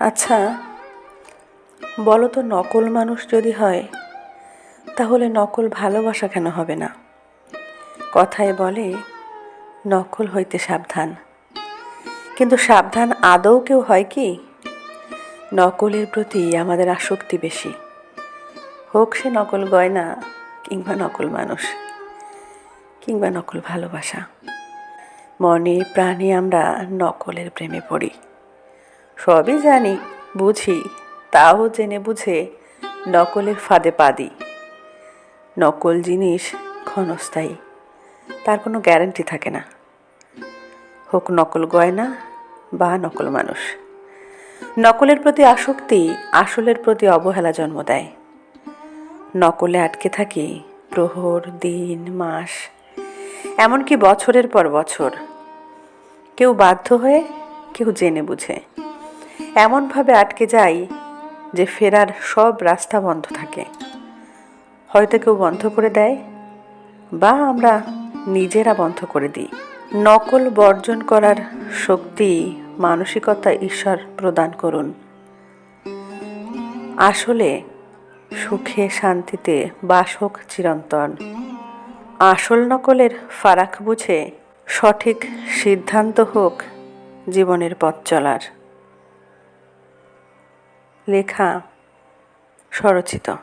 আচ্ছা বলো তো নকল মানুষ যদি হয়, তাহলে নকল ভালোবাসা কেন হবে না? কথায় বলে, নকল হইতে সাবধান। কিন্তু সাবধান আদৌ কেউ হয় কি? নকলের প্রতি আমাদের আসক্তি বেশি। হোক সে নকল গয়না কিংবা নকল মানুষ, কিংবা নকল ভালোবাসা। মনে প্রাণে আমরা নকলের প্রেমে পড়ি। সবই জানি, বুঝি, তাও জেনে বুঝে নকলের ফাঁদে পা দিই। নকল জিনিস ক্ষণস্থায়ী, তার কোনো গ্যারান্টি থাকে না। হোক নকল গয়না বা নকল মানুষ, নকলের প্রতি আসক্তি আসলের প্রতি অবহেলা জন্ম দেয়। নকলে আটকে থাকি প্রহর, দিন, মাস, এমনকি বছরের পর বছর। কেউ বাধ্য হয়ে, কেউ জেনে বুঝে। এমনভাবে আটকে যাই যে ফেরার সব রাস্তা বন্ধ থাকে। হয়তো কেউ বন্ধ করে দেয় বা আমরা নিজেরা বন্ধ করে দিই। নকল বর্জন করার শক্তি, মানসিকতা ঈশ্বর প্রদান করুন। আসলে সুখে শান্তিতে বাস হোক চিরন্তন। আসল নকলের ফারাক বুঝে সঠিক সিদ্ধান্ত হোক জীবনের পথ চলার। লেখা স্বরচিত।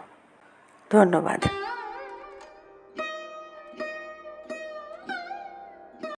ধন্যবাদ।